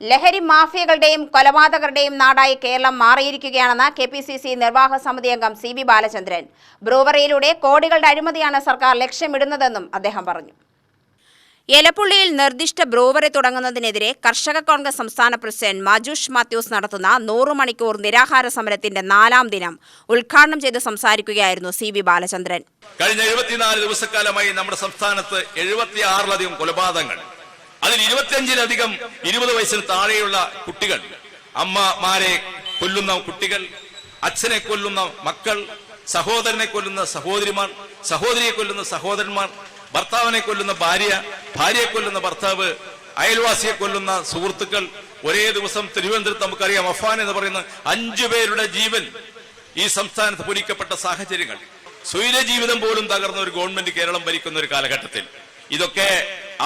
ലഹരി മാഫിയകളുടെയും കൊലപാതകരുടെയും നാടായി കേരളം മാറിയിരിക്കുകയാണെന്ന് കെ പി സി സി നിർവാഹക സമിതി അംഗം സി ബി ബാലചന്ദ്രൻ. ബ്രൂവറിയിലൂടെ കോടികളുടെ അഴിമതിയാണ് സർക്കാർ ലക്ഷ്യമിടുന്നതെന്നും അദ്ദേഹം പറഞ്ഞു. എലപ്പുള്ളിയിൽ നിർദ്ദിഷ്ട ബ്രൂവറി തുടങ്ങുന്നതിനെതിരെ കർഷക കോൺഗ്രസ് സംസ്ഥാന പ്രസിഡന്റ് മജൂഷ് മാത്യൂസ് നടത്തുന്ന നൂറു മണിക്കൂർ നിരാഹാര സമരത്തിന്റെ നാലാം ദിനം ഉദ്ഘാടനം ചെയ്ത് സംസാരിക്കുകയായിരുന്നു സി ബി ബാലചന്ദ്രൻ. കഴിഞ്ഞ എഴുപത്തിനാല് ദിവസക്കാലമായി നമ്മുടെ സംസ്ഥാനത്ത് എഴുപത്തിയാറിലധികം കൊലപാതകങ്ങൾ. അതിൽ ഇരുപത്തിയഞ്ചിലധികം ഇരുപത് വയസ്സിന് താഴെയുള്ള കുട്ടികൾ അമ്മമാരെ കൊല്ലുന്ന കുട്ടികൾ അച്ഛനെ കൊല്ലുന്ന മക്കൾ സഹോദരനെ കൊല്ലുന്ന സഹോദരിമാർ സഹോദരിയെ കൊല്ലുന്ന സഹോദരന്മാർ ഭർത്താവിനെ കൊല്ലുന്ന ഭാര്യ ഭാര്യയെ കൊല്ലുന്ന ഭർത്താവ് അയൽവാസിയെ കൊല്ലുന്ന സുഹൃത്തുക്കൾ ഒരേ ദിവസം തിരുവനന്തപുരത്ത് നമുക്കറിയാം അഫാൻ എന്ന് പറയുന്ന അഞ്ചു പേരുടെ ജീവൻ ഈ സംസ്ഥാനത്ത് പൊരിക്കപ്പെട്ട സാഹചര്യങ്ങൾ. സ്വൈര ജീവിതം പോലും തകർന്ന ഒരു ഗവൺമെന്റ് കേരളം ഭരിക്കുന്ന ഒരു കാലഘട്ടത്തിൽ. ഇതൊക്കെ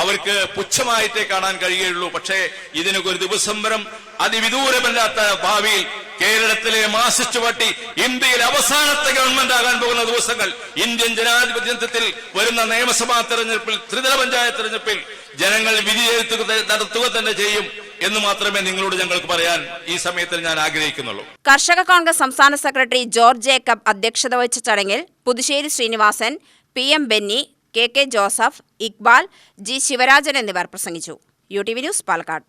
അവർക്ക് പുച്ഛമായിട്ടേ കാണാൻ കഴിയുകയുള്ളൂ. പക്ഷേ ഇതിനൊക്കെ ഒരു ദിവസം വരും അതിവിദൂരമല്ലാത്ത ഭാവിയിൽ കേരളത്തിലെ മാസിച്ചു പാർട്ടി ഇന്ത്യയിൽ അവസാനത്തെ ഗവൺമെന്റ് ആകാൻ പോകുന്ന ദിവസങ്ങൾ ഇന്ത്യൻ ജനാധിപത്യത്തിൽ വരുന്ന നിയമസഭാ തെരഞ്ഞെടുപ്പിൽ ത്രിതല പഞ്ചായത്ത് തെരഞ്ഞെടുപ്പിൽ ജനങ്ങൾ വിധിയെഴുത്തുക നടത്തുക തന്നെ ചെയ്യും എന്ന് മാത്രമേ നിങ്ങളോട് ഞങ്ങൾക്ക് പറയാൻ ഈ സമയത്തിൽ ഞാൻ ആഗ്രഹിക്കുന്നുള്ളൂ. കർഷക കോൺഗ്രസ് സംസ്ഥാന സെക്രട്ടറി ജോർജ് ജേക്കബ് അധ്യക്ഷത വഹിച്ച ചടങ്ങിൽ Puthussery Sreenivasan P M Benny K K Joseph Iqbal G Sivarajan എന്നിവർ പ്രസംഗിച്ചു. U T V news Palakkad.